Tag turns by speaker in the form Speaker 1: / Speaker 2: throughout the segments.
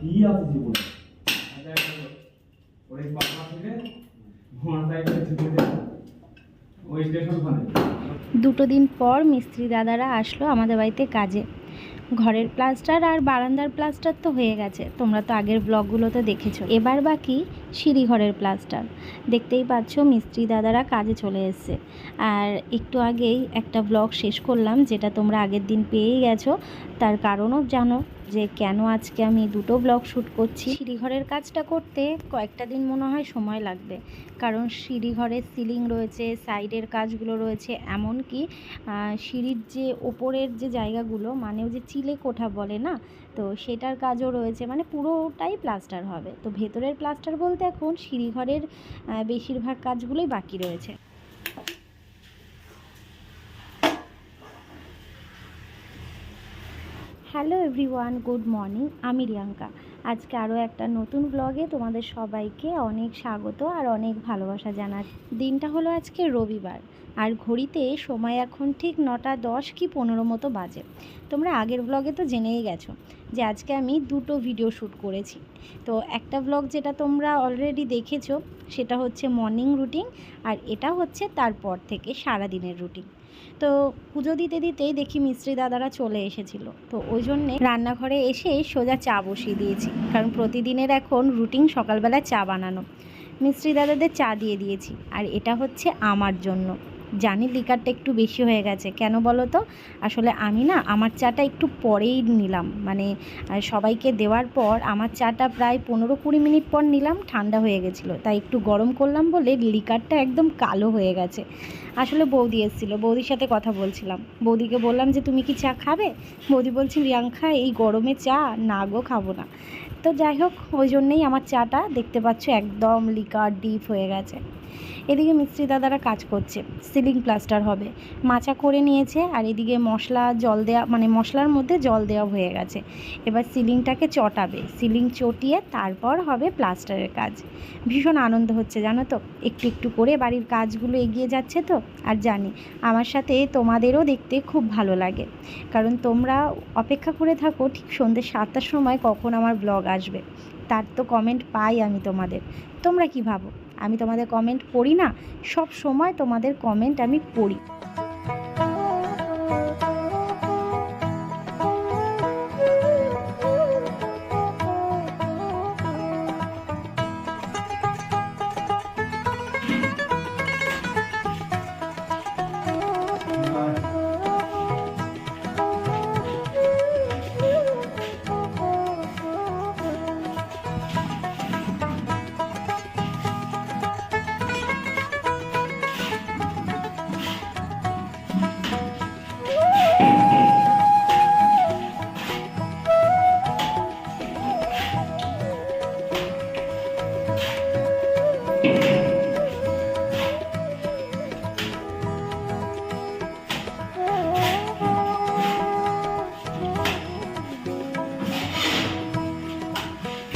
Speaker 1: কি আছে ওই থেকে
Speaker 2: দুটো দিন পর মিস্ত্রি দাদারা আসলো আমাদের বাড়িতে কাজে। ঘরের প্লাস্টার আর বারান্দার প্লাস্টার তো হয়ে গেছে। তোমরা তো আগের ব্লগগুলোতে দেখেছ। এবার বাকি সিঁড়িঘরের প্লাস্টার। দেখতেই পাচ্ছ মিস্ত্রি দাদারা কাজে চলে এসছে। আর একটু আগেই একটা ব্লগ শেষ করলাম, যেটা তোমরা আগের দিন পেয়েই গেছো। তার কারণও জানো। যে কেন আজকে আমি দুটো ব্লগ শ্যুট করছি। সিঁড়িঘরের কাজটা করতে কয়েকটা দিন মনে হয় সময় লাগবে। কারণ সিঁড়িঘরের সিলিং রয়েছে সাইডের কাজগুলো রয়েছে এমনকি আহ, সিঁড়ির যে ওপরের যে জায়গাগুলো মানে যে চিলে কোঠা বলে না? তো সেটার কাজও রয়েছে মানে পুরোটাই প্লাস্টার হবে। তো ভেতরের প্লাস্টার বলতে এখন সিঁড়িঘরের বেশিরভাগ কাজগুলোই বাকি রয়েছে। Hello everyone, good morning. আমি রিয়াঙ্কা। আজকে আরও একটা নতুন ব্লগে তোমাদের সবাইকে অনেক স্বাগত আর অনেক ভালোবাসা জানার। দিনটা হলো আজকে রবিবার, আর ঘড়িতে সময় এখন ঠিক নটা দশ কি পনেরো মতো বাজে। তোমরা আগের ব্লগে তো জেনেই গেছো যে আজকে আমি দুটো ভিডিও শ্যুট করেছি। তো একটা ব্লগ যেটা তোমরা অলরেডি দেখেছ, সেটা হচ্ছে মর্নিং রুটিন আর এটা হচ্ছে তারপর থেকে সারা দিনের রুটিন তো পুজো দিতে দিতেই দেখি মিস্ত্রি দাদারা চলে এসেছিল। তো ওই জন্যে রান্নাঘরে এসে সোজা চা বসিয়ে দিয়েছি। কারণ প্রতিদিনের এখন রুটিন সকালবেলা চা বানানো। মিস্ত্রি দাদাদের চা দিয়ে দিয়েছি। আর এটা হচ্ছে আমার জন্য। জানি লিকারটা একটু বেশি হয়ে গেছে। কেন বলো তো? আসলে আমি না, আমার চাটা একটু পরেই নিলাম। মানে সবাইকে দেওয়ার পর আমার চাটা প্রায় পনেরো কুড়ি মিনিট পর নিলাম, ঠান্ডা হয়ে গেছিল। তাই একটু গরম করলাম বলে লিকারটা একদম কালো হয়ে গেছে। আসলে বৌদি এসেছিল, বৌদির সাথে কথা বলছিলাম। বৌদিকে বললাম যে, তুমি কি চা খাবে? বৌদি বলছি রিয়াঙ্কা এই গরমে চা, না গো, খাব না। তো যাই হোক, ওই জন্যেই আমার চাটা দেখতে পাচ্ছ একদম লিকার ডিপ হয়ে গেছে। এদিকে মিস্ত্রি দাদারা কাজ করছে, সিলিং প্লাস্টার হবে। মাচা করে নিয়েছে আর এদিকে মশলা জল দেওয়া মানে মশলার মধ্যে জল দেওয়া হয়ে গেছে। এবার সিলিংটাকে চটাবে, সিলিং চটিয়ে তারপর হবে প্লাস্টারের কাজ। ভীষণ আনন্দ হচ্ছে, জানো তো? একটু একটু করে বাড়ির কাজগুলো এগিয়ে যাচ্ছে তো? আর জানি, আমার সাথে তোমাদেরও দেখতে খুব ভালো লাগে। কারণ তোমরা অপেক্ষা করে থাকো, ঠিক সন্ধ্যে সাতটার সময় কখন আমার ব্লগ আসবে। তার তো কমেন্ট পাই আমি তোমাদের। তোমরা কি ভাবো? আমি তোমাদের কমেন্ট পড়ি না। সব সময় তোমাদের কমেন্ট আমি পড়ি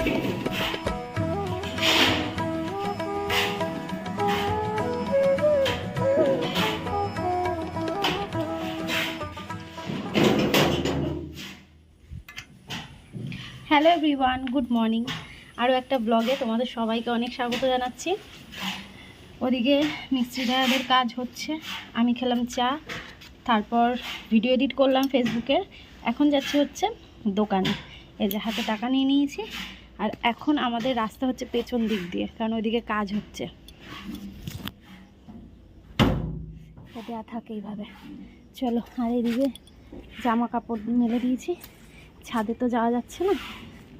Speaker 2: হ্যালো এভরিওয়ান গুড মর্নিং আরও একটা ব্লগে তোমাদের সবাইকে অনেক স্বাগত জানাচ্ছি। ওদিকে মিস্ত্রি দাদাদের কাজ হচ্ছে। আমি খেলাম চা, তারপর ভিডিও এডিট করলাম ফেসবুকের এখন যাচ্ছি হচ্ছে দোকানে। এই যে হাতে টাকা নিয়ে নিয়েছি। আর এখন আমাদের রাস্তা হচ্ছে পেছন দিক দিয়ে, কারণ ওইদিকে কাজ হচ্ছে। দেওয়া থাকে এইভাবে। চলো, আর এদিকে জামা কাপড় মেলে দিয়েছি। ছাদে তো যাওয়া যাচ্ছে না।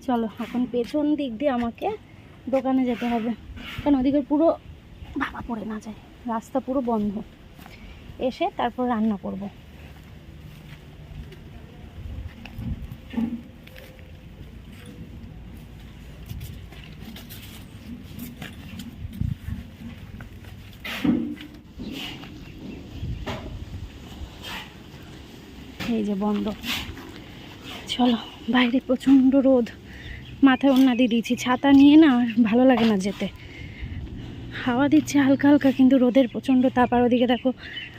Speaker 2: চলো, এখন পেছন দিক দিয়ে আমাকে দোকানে যেতে হবে। কারণ ওদিকে পুরো ভাবা পড়ে না যায়। রাস্তা পুরো বন্ধ। এসে তারপর রান্না করব। যে বন্ধ। চলো, বাইরে প্রচণ্ড রোদ। মাথায় ওনা দিয়ে দিয়েছি। ছাতা নিয়ে না আর ভালো লাগে না যেতে। হাওয়া দিচ্ছে হালকা হালকা, কিন্তু রোদের প্রচণ্ড তাপ। আর ওদিকে দেখো,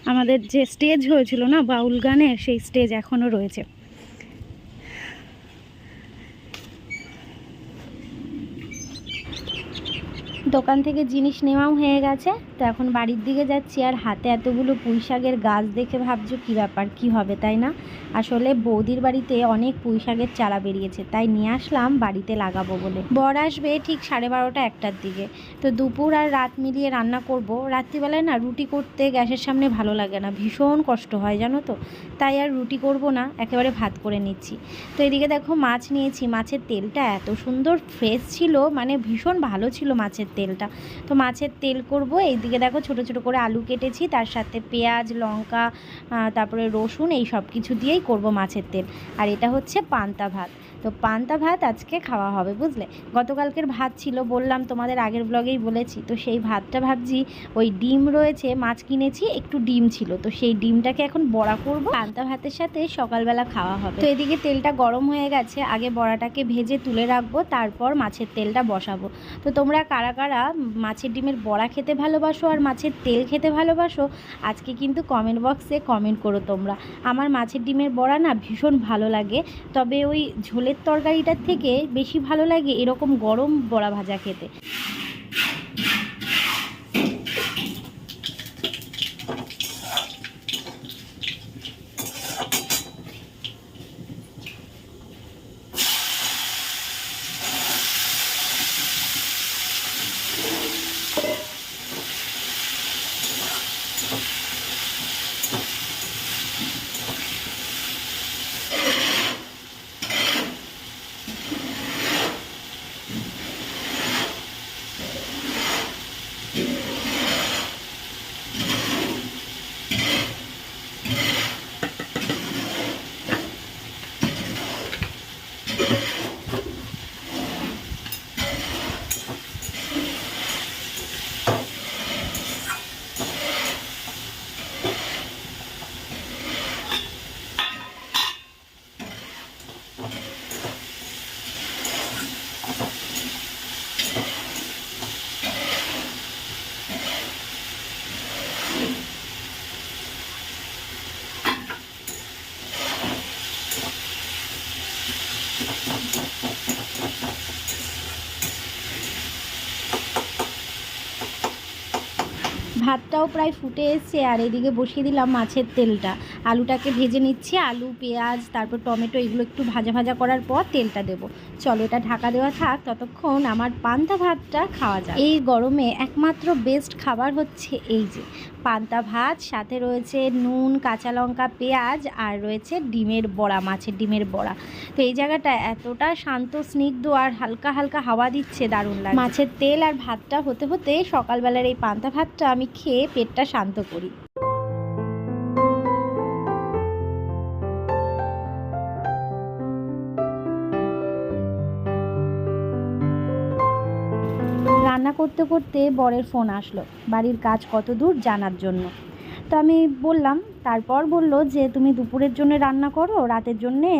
Speaker 2: আমাদের যে স্টেজ হয়েছিল না, বাউল গানের, সেই স্টেজ এখনও রয়েছে। দোকান থেকে জিনিস নেওয়াও হয়ে গেছে। তো এখন বাড়ির দিকে যাচ্ছি আর হাতে এতগুলো পুঁই শাকের গাছ দেখে ভাবছ কী ব্যাপার, কি হবে, তাই না? আসলে বৌদির বাড়িতে অনেক পুঁই শাকের চারা বেরিয়েছে, তাই নিয়ে আসলাম বাড়িতে লাগাবো বলে। বর আসবে ঠিক সাড়ে বারোটা একটার দিকে। তো দুপুর আর রাত মিলিয়ে রান্না করব। রাত্রিবেলায় না রুটি করতে গ্যাসের সামনে ভালো লাগে না, ভীষণ কষ্ট হয় জানো তো? তাই আর রুটি করব না, একেবারে ভাত করে নিচ্ছি। তো এদিকে দেখো মাছ নিয়েছি, মাছের তেলটা এত সুন্দর ফ্রেশ ছিল মানে ভীষণ ভালো ছিল মাছের তেলটা। তো মাছের তেল করব, এইদিকে দেখো ছোট ছোট করে আলু কেটেছি, তার সাথে পেঁয়াজ, লঙ্কা তারপরে রসুন, এই সব কিছু দিয়েই করব মাছের তেল। আর এটা হচ্ছে পান্তা ভাত। তো পান্তা ভাত আজকে খাওয়া হবে, বুঝলে? গতকালকের ভাত ছিল, বললাম তোমাদের আগের ব্লগেই বলেছি, তো সেই ভাতটা ভাবছি ওই ডিম রয়েছে, মাছ কিনেছি, একটু ডিম ছিল, তো সেই ডিমটাকে এখন বড়া করব। পান্তা ভাতের সাথে সকালবেলা খাওয়া হবে। তো এদিকে তেলটা গরম হয়ে গেছে, আগে বড়াটাকে ভেজে তুলে রাখব, তারপর মাছের তেলটা বসাবো। তো তোমরা কারা কারা মাছের ডিমের বড়া খেতে ভালোবাসো আর মাছের তেল খেতে ভালোবাসো, আজকে কিন্তু কমেন্ট বক্সে কমেন্ট করো তোমরা। আমার মাছের ডিমের বড়া না ভীষণ ভালো লাগে, তবে ওই ঝোলের তরকারিটার থেকে বেশি ভালো লাগে এরকম গরম বড়া ভাজা খেতে। প্রায় ফুটে এসছে আর এদিকে বসিয়ে দিলাম মাছের তেলটা। আলুটাকে ভেজে নিচ্ছি, আলু, পেঁয়াজ, তারপর টমেটো এগুলো একটু ভাজা ভাজা করার পর তেলটা দেবো। চলো এটা ঢাকা দেওয়া থাক, ততক্ষণ আমার পান্তা ভাতটা খাওয়া যায় এই গরমে একমাত্র বেস্ট খাবার হচ্ছে এই যে, পান্তা ভাত, সাথে রয়েছে নুন, কাঁচা লঙ্কা, পেঁয়াজ, আর রয়েছে ডিমের বড়া, মাছের ডিমের বড়া। তো এই জায়গাটা এতটা শান্ত, স্নিগ্ধ আর হালকা হালকা হাওয়া দিচ্ছে, দারুণ লাগে মাছের তেল আর ভাতটা হতে হতে সকালবেলার এই পান্তা ভাতটা আমি খেয়ে পেটটা শান্ত করি। করতে করতে বরের ফোন আসলো। বাড়ির কাজ কত দূর জানার জন্য। তো আমি বললাম, তারপর বলল যে, তুমি দুপুরের জন্য রান্না করো, রাতের জন্যে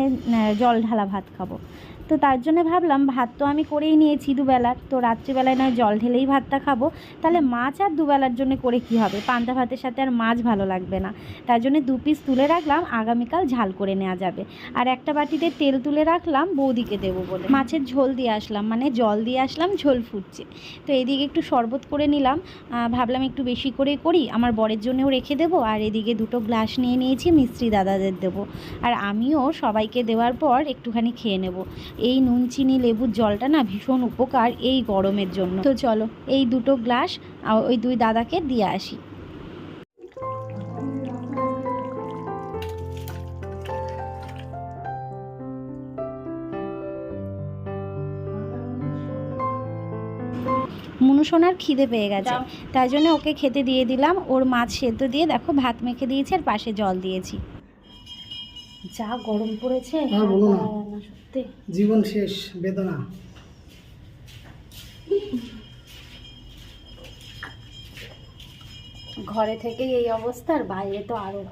Speaker 2: জল ঢালা ভাত খাব। তো তার জন্য ভাবলাম, ভাত তো আমি করেই নিয়েছি দুবেলার। তো রাত্রিবেলায় নয় জল ঢেলেই ভাতটা খাব। তাহলে মাছ আর দুবেলার জন্য করে কি হবে? পান্তা ভাতের সাথে আর মাছ ভালো লাগবে না। তার জন্য দু পিস তুলে রাখলাম, আগামীকাল ঝাল করে নেওয়া যাবে। আর একটা বাটিতে তেল তুলে রাখলাম, বৌদিকে দেবো বলে। মাছের ঝোল দিয়ে আসলাম মানে জল দিয়ে আসলাম, ঝোল ফুটছে। তো এদিকে একটু শরবত করে নিলাম। ভাবলাম একটু বেশি করে করি, আমার বরের জন্যও রেখে দেবো। আর এদিকে দুটো গ্লাস নিয়ে নিয়েছি, মিস্ত্রি দাদাদের দেবো। আর আমিও সবাইকে দেওয়ার পর একটুখানি খেয়ে নেব। এই নুন চিনি লেবুর জলটা না ভীষণ উপকার এই গরমের জন্য তো চলো এই দুটো গ্লাস ওই দুই দাদাকে দিয়ে আসি মুনুসোনার খিদে পেয়ে গেছে তাই জন্য ওকে খেতে দিয়ে দিলাম ওর মাছ সেদ্ধ দিয়ে দেখো ভাত মেখে দিয়েছি আর পাশে জল দিয়েছি যা গরম পড়েছে
Speaker 3: জীবন শেষ বেদনা।
Speaker 2: ঘরে থেকেই এই অবস্থার বাইরে তো আরও।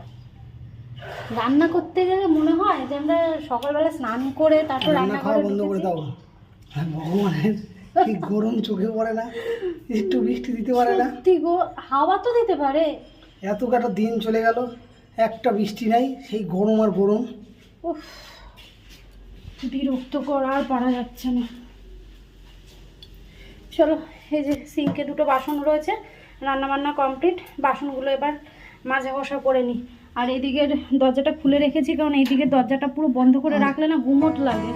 Speaker 2: রান্না করতে গেলে মনে হয় যে আমরা সকালবেলা স্নান করে তারপর
Speaker 3: রান্না খাওয়া বন্ধ করে দাও। হ্যাঁ ভগবানের কি গরম চোখে পড়ে না? একটু বৃষ্টি দিতে পারে না?
Speaker 4: গো হাওয়া তো দিতে পারে।
Speaker 3: এত কাটা দিন চলে গেল একটা বৃষ্টি নাই সেই গরম আর গরম।
Speaker 4: উফ। বিরক্ত করা আর পারা যাচ্ছে না। চলো, এই যে সিঙ্কে দুটো বাসন রয়েছে রান্না বান্না কমপ্লিট। বাসনগুলো এবার মাজা ঘষা করে নিই আর এদিকের দরজাটা খুলে রেখেছি, কারণ এইদিকে দরজাটা পুরো বন্ধ করে রাখলে না ঘুমট লাগে।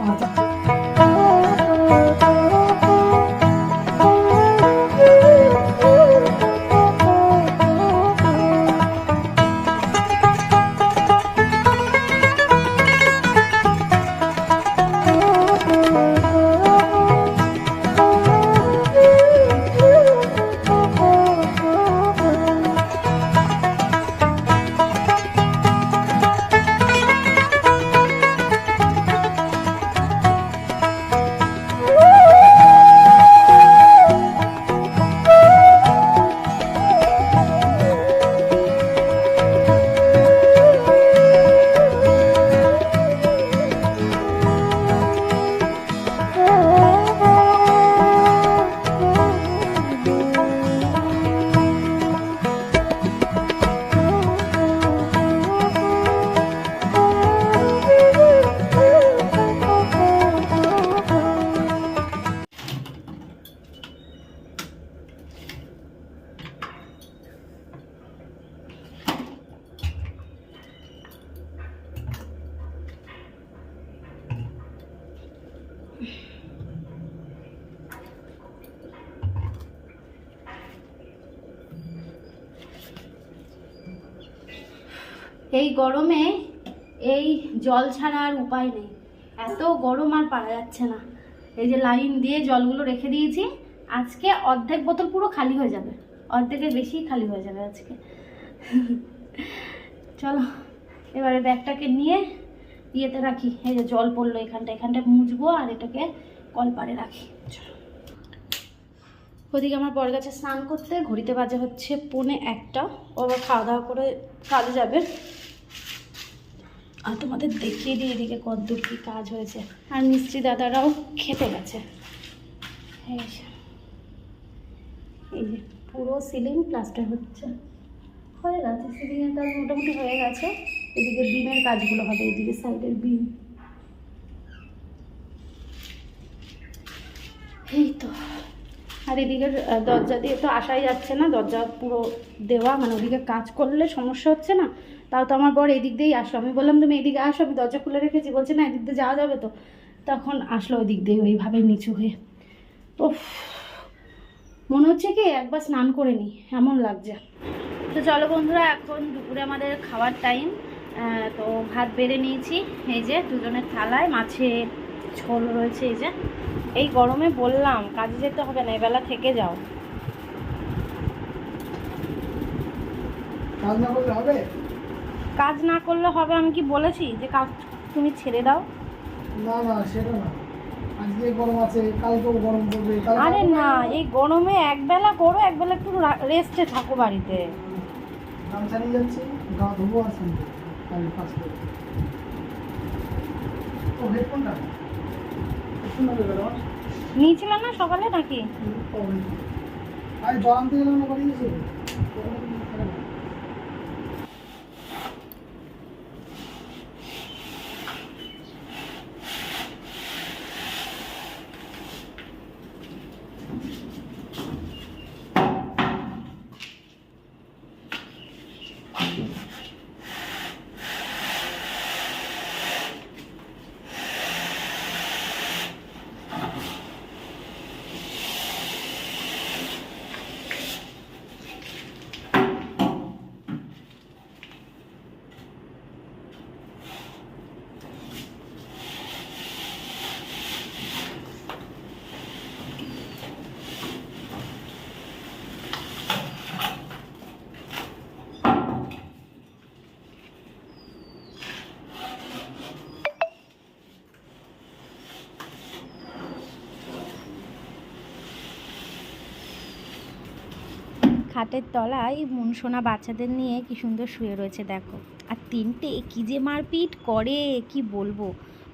Speaker 4: এই গরমে এই জল ছাড়া আর উপায় নেই। এত গরম আর পারা যাচ্ছে না। এই যে লাইন দিয়ে জলগুলো রেখে দিয়েছি, আজকে অর্ধেক বোতল পুরো খালি হয়ে যাবে। অর্ধেকের বেশি খালি হয়ে যাবে আজকে। চলো, এবারে ব্যাগটাকে নিয়ে ইয়েতে রাখি। এই যে জল পড়ল এখানটা এখানটা মুছবো আর এটাকে কলপারে রাখি। ওদিকে আমার বর গেছে স্নান করতে, ঘড়িতে বাজে হচ্ছে পৌনে একটা। ও আবার খাওয়া দাওয়া করে কাজে যাবে। আর তোমাদের দেখিয়ে দিই এদিকে কতদূর কী কাজ হয়েছে। আর মিস্ত্রি দাদারাও খেতে গেছে। এই যে পুরো সিলিং প্লাস্টার হচ্ছে। হয়ে গেছে সিলিংয়ের কাজ মোটামুটি হয়ে গেছে। এদিকে বিমের কাজগুলো হবে, এদিকে সাইডের বিম। এই তো। আর এদিকের দরজা দিয়ে তো আসাই যাচ্ছে না, দরজা পুরো দেওয়া মানে ওদিকে কাজ করলে সমস্যা হচ্ছে না। তাও তো আমার বর এদিক দিয়েই আসলো। আমি বললাম, তুমি এদিকে আসো, আমি দরজা খুলে রেখেছি। বলছে, না, এদিক দিয়ে যাওয়া যাবে তো। তখন আসলো ওই দিক দিয়ে ওইভাবে নিচু হয়ে। ও মনে হচ্ছে কি একবার স্নান করে নিই, এমন লাগছে। তো চলো বন্ধুরা, এখন দুপুরে আমাদের খাওয়ার টাইম তো ভাত বেড়ে নিয়েছি, এই যে দুজনের থালায় মাছের ঝোল রয়েছে এই যে। এই গরমে বললাম কাজে যেতে হবে না এবেলা থেকে যাও।
Speaker 3: কাজ না করলে হবে?
Speaker 4: আমি কি বলেছি যে কাজ তুমি ছেড়ে দাও?
Speaker 3: না না সেটা না। আজকে গরম আছে কালকেও গরম পড়বে
Speaker 4: আরে না এই গরমে একবেলা করো একবেলা একটু রেস্টে থাকো বাড়িতে।
Speaker 3: গামছা নিয়ে যাচ্ছি গা ধোবো আর শুনব ও হেডফোনটা
Speaker 4: নিয়েছিলে না সকালে নাকি?
Speaker 3: আমি জল আনতে গেলাম
Speaker 4: খাটের তলায় মনসোনা বাচ্চাদের নিয়ে কি সুন্দর শুয়ে রয়েছে, দেখো। আর তিনটে কি যে মারপিট করে, কি বলব?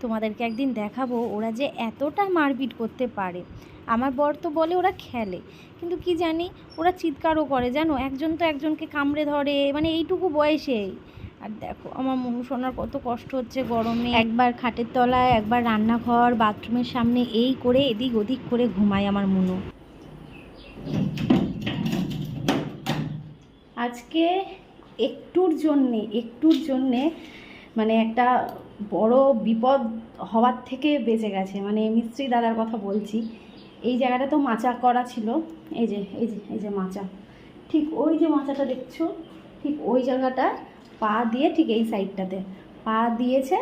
Speaker 4: তোমাদেরকে একদিন দেখাবো ওরা যে এতটা মারপিট করতে পারে। আমার বর তো বলে ওরা খেলে, কিন্তু কি জানি ওরা চিৎকারও করে, জানো? একজন তো একজনকে কামড়ে ধরে মানে এইটুকু বয়সেই। আর দেখো, আমার মনু সোনার কত কষ্ট হচ্ছে গরমে। একবার খাটের তলায়, একবার রান্নাঘর, বাথরুমের সামনে, এই করে এদিক ওদিক করে ঘুমায় আমার মনু। আজকে একটুর জন্যে একটুর জন্যে মানে একটা বড় বিপদ হওয়ার থেকে বেঁচে গেছে। মানে মিস্ত্রি দাদার কথা বলছি। এই জায়গাটা তো মাচা করা ছিল। এই যে এই যে এই যে মাচা। ঠিক ওই যে মাচাটা দেখছ, ঠিক ওই জায়গাটা পা দিয়ে ঠিক এই সাইডটাতে পা দিয়েছে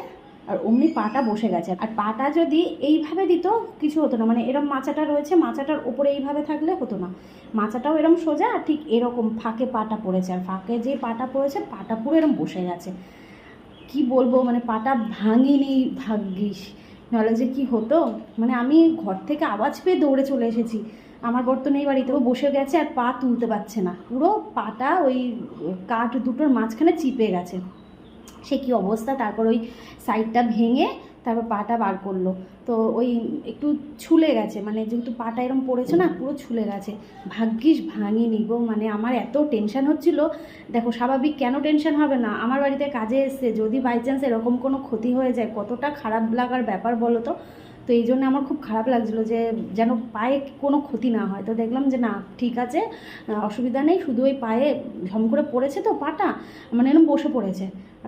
Speaker 4: আর অমনি পাটা বসে গেছে। আর পাটা যদি এইভাবে দিত, কিছু হতো না। মানে এরম মাচাটা রয়েছে, মাচাটার ওপরে এইভাবে থাকলে হতো না। মাচাটাও এরম সোজা, আর ঠিক এরকম ফাঁকে পাটা পড়েছে। আর ফাঁকে যে পাটা পড়েছে, পাটা পুরো এরম বসে গেছে। কি বলব? মানে পাটা ভাঙিনি, ভাগ্যিস। নাহলে যে কি হতো? মানে আমি ঘর থেকে আওয়াজ পেয়ে দৌড়ে চলে এসেছি। আমার বর তো নেই বাড়িতে। ও বসে গেছে আর পা তুলতে পারছে না। পুরো পাটা ওই কাঠ দুটোর মাঝখানে চিপে গেছে। সে কি অবস্থা? তারপর ওই সাইডটা ভেঙে তারপর পাটা বার করল। তো ওই একটু ছুলে গেছে মানে যেহেতু পাটা এরম পড়েছে না, পুরো ছুলে গেছে। ভাগ্যিস ভাঙিনি গো মানে আমার এত টেনশন হচ্ছিল। দেখো, স্বাভাবিক কেন টেনশন হবে না? আমার বাড়িতে কাজে এসছে, যদি বাই চান্স এরকম কোনো ক্ষতি হয়ে যায়, কতটা খারাপ লাগার ব্যাপার বলো তো? তো এই জন্য আমার খুব খারাপ লাগছিল যে যেন পায়ে কোনো ক্ষতি না হয়। তো দেখলাম যে না, ঠিক আছে অসুবিধা নেই, শুধু ওই পায়ে ঝম করে পড়েছে তো পাটা মানে এরকম বসে পড়েছে।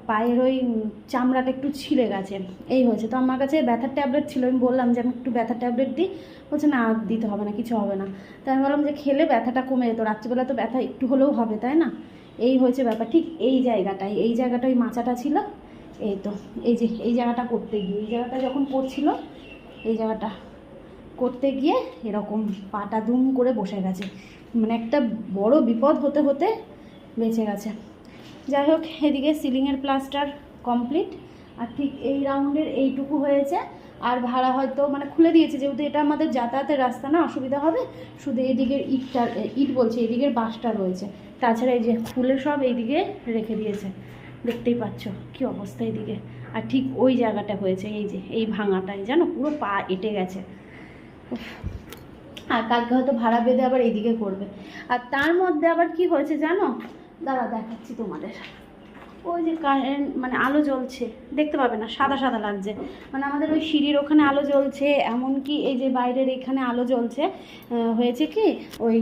Speaker 4: পায়ের ওই চামড়াটা একটু ছিঁড়ে গেছে। এই হয়েছে। তো আমার কাছে ব্যথার ট্যাবলেট ছিল। আমি বললাম যে, আমি একটু ব্যথার ট্যাবলেট দিই। বলছে, না দিতে হবে না, কিছু হবে না। তাই আমি বললাম যে, খেলে ব্যথাটা কমে যেত। রাত্রিবেলা তো ব্যথা একটু হলেও হবে, তাই না? এই হয়েছে ব্যাপার। ঠিক এই জায়গাটায়, এই জায়গাটা ওই মাচাটা ছিল। এই তো, এই যে, এই জায়গাটা করতে গিয়ে, এই জায়গাটা যখন করছিল এই জায়গাটা করতে গিয়ে এরকম পাটা দুম করে বসে গেছে। মানে একটা বড় বিপদ হতে হতে বেঁচে গেছে। যাই হোক, এদিকে সিলিংয়ের প্লাস্টার কমপ্লিট আর ঠিক এই রাউন্ডের এইটুকু হয়েছে। আর ভাড়া হয়তো মানে খুলে দিয়েছে, যেহেতু এটা আমাদের যাতায়াতের রাস্তা না, অসুবিধা হবে। শুধু এদিকের ইটটা, ইট বলছে, এদিকের বাসটা রয়েছে। তাছাড়া এই যে ফুলের সব এইদিকে রেখে দিয়েছে। দেখতেই পাচ্ছ কি অবস্থা এদিকে। আর ঠিক ওই জায়গাটা হয়েছে, এই যে, এই ভাঙাটাই, জানো? পুরো পা এঁটে গেছে। আর কালকে হয়তো ভাড়া বেঁধে আবার এইদিকে করবে। আর তার মধ্যে আবার কি হয়েছে জানো? দাঁড়া দেখাচ্ছি তোমাদের। ওই যে কারেন্ট মানে আলো জ্বলছে, দেখতে পাবে না, সাদা সাদা লাগছে। মানে আমাদের ওই সিঁড়ির ওখানে আলো জ্বলছে, এমনকি এই যে বাইরের এখানে আলো জ্বলছে হয়েছে কি? ওই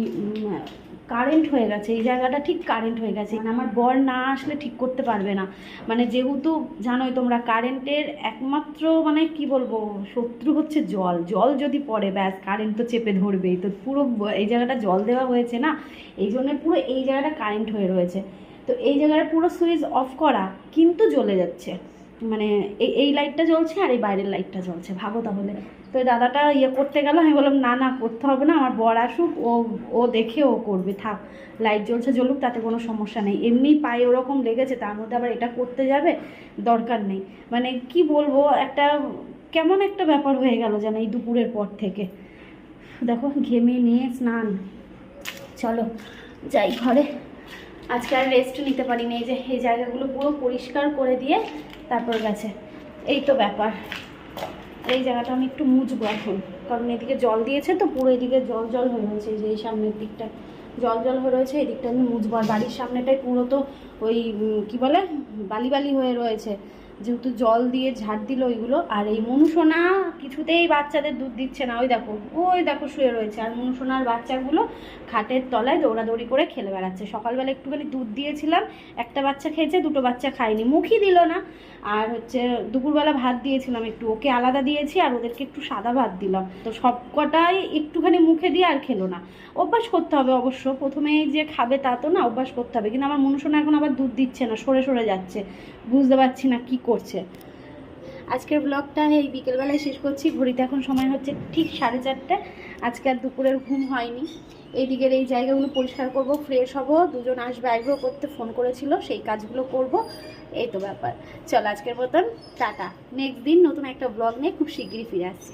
Speaker 4: কারেন্ট হয়ে গেছে, এই জায়গাটা ঠিক কারেন্ট হয়ে গেছে। মানে আমার বর না আসলে ঠিক করতে পারবে না। মানে যেহেতু জানোই তোমরা কারেন্টের একমাত্র মানে কি বলব, শত্রু হচ্ছে জল। জল যদি পড়ে, ব্যাস কারেন্ট তো চেপে ধরবেই। তো পুরো এই জায়গাটা জল দেওয়া হয়েছে না? এই জন্য পুরো এই জায়গাটা কারেন্ট হয়ে রয়েছে। তো এই জায়গাটা পুরো সুইচ অফ করা কিন্তু জ্বলে যাচ্ছে। মানে এই এই লাইটটা জ্বলছে আর এই বাইরের লাইটটা জ্বলছে। ভাবো তাহলে। তো দাদাটা ইয়ে করতে গেল, আমি বললাম, না না, করতে হবে না, আমার বর আসুক, ও ও দেখে ও করবে, থাক লাইট জ্বলছে জ্বলুক, তাতে কোনো সমস্যা নেই। এমনি পায়ে ওরকম লেগেছে, তার মধ্যে আবার এটা করতে যাবে, দরকার নেই। মানে কি বলব, একটা কেমন একটা ব্যাপার হয়ে গেল যেন এই দুপুরের পর থেকে। দেখো, ঘেমে নিয়ে স্নান। চলো, যাই ঘরে। আজকে আর রেস্ট নিতে পারিনি, এই যে, এই জায়গাগুলো পুরো পরিষ্কার করে দিয়ে তারপর গেছে। এই তো ব্যাপার। এই জায়গাটা আমি একটু মুছবো এখন। কারণ এদিকে জল দিয়েছে তো, পুরো এদিকে জল জল হয়ে রয়েছে। যে এই সামনের দিকটা জল জল হয়ে রয়েছে এদিকটা আমি মুছবো। আর বাড়ির সামনেটাই পুরো তো ওই কি বলে? বালি বালি হয়ে রয়েছে। যেহেতু জল দিয়ে ঝাড় দিল ওইগুলো, আর এই মনুসোনা কিছুতেই বাচ্চাদের দুধ দিচ্ছে না। ওই দেখো ওই দেখো শুয়ে রয়েছে। আর মনুসোনার বাচ্চাগুলো খাটের তলায় দৌড়াদৌড়ি করে খেলে বেড়াচ্ছে। সকালবেলা একটুখানি দুধ দিয়েছিলাম, একটা বাচ্চা খেয়েছে, দুটো বাচ্চা খায়নি, মুখই দিল না। আর হচ্ছে দুপুরবেলা ভাত দিয়েছিলাম একটু, ওকে আলাদা দিয়েছি আর ওদেরকে একটু সাদা ভাত দিলাম। তো সব কটাই একটুখানি মুখে দিয়ে আর খেলো না। অভ্যাস করতে হবে অবশ্য, প্রথমেই যে খাবে তা তো না, অভ্যাস করতে হবে। কিন্তু আমার মনুষণা এখন আবার দুধ দিচ্ছে না, সরে সরে যাচ্ছে। বুঝতে পারছি না কি করছে। আজকের ব্লগটা এই বিকেলবেলায় শেষ করছি। ঘড়িতে এখন সময় হচ্ছে ঠিক সাড়ে চারটে। আজকে আর দুপুরের ঘুম হয়নি। এইদিকের এই জায়গাগুলো পরিষ্কার করব ফ্রেশ হব। দুজন আসবে আগ্রহ করতে ফোন করেছিল, সেই কাজগুলো করব। এই তো ব্যাপার। চল আজকের মতন, টাটা। নেক্সট দিন নতুন একটা ব্লগ নিয়ে খুব শিগগিরই ফিরে আসছি।